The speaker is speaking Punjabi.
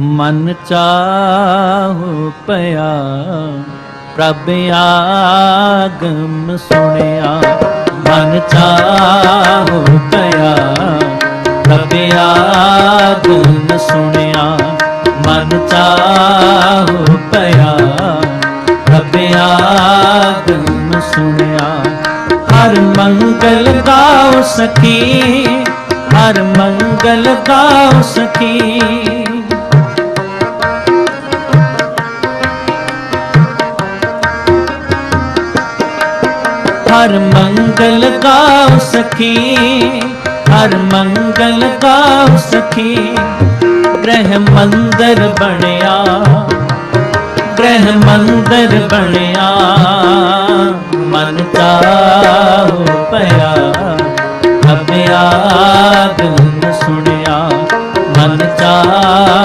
ਮਨ ਚਾਹੁ ਪਿਆ, ਪ੍ਰਭ ਆਗਮ ਸੁਣਿਆ। ਮਨ ਚਾਹੁ ਪਿਆ, ਪ੍ਰਭ ਆਗਮ ਸੁਣਿਆ। ਮਨ ਚਾਹੁ ਪਿਆ, ਪ੍ਰਭ ਆਗਮ ਸੁਣਿਆ। ਹਰ ਮੰਗਲ ਗਾਉ ਸਖੀ, ਹਰ ਮੰਗਲ ਗਾਉ ਸਖੀ ਹਰ ਮੰਗਲ ਗਾਉ ਸਖੀ, ਹਰ ਮੰਗਲ ਗਾਉ ਸਖੀ। ਗ੍ਰਹਿ ਮੰਦਰ ਬਣਿਆ, ਗ੍ਰਹਿ ਮੰਦਰ ਬਣਿਆ। ਮਨ ਚਾਹੁ ਪਿਆ ਅਬਿਆਗਨ ਸੁਣਿਆ। ਮਨ ਚਾਹੁ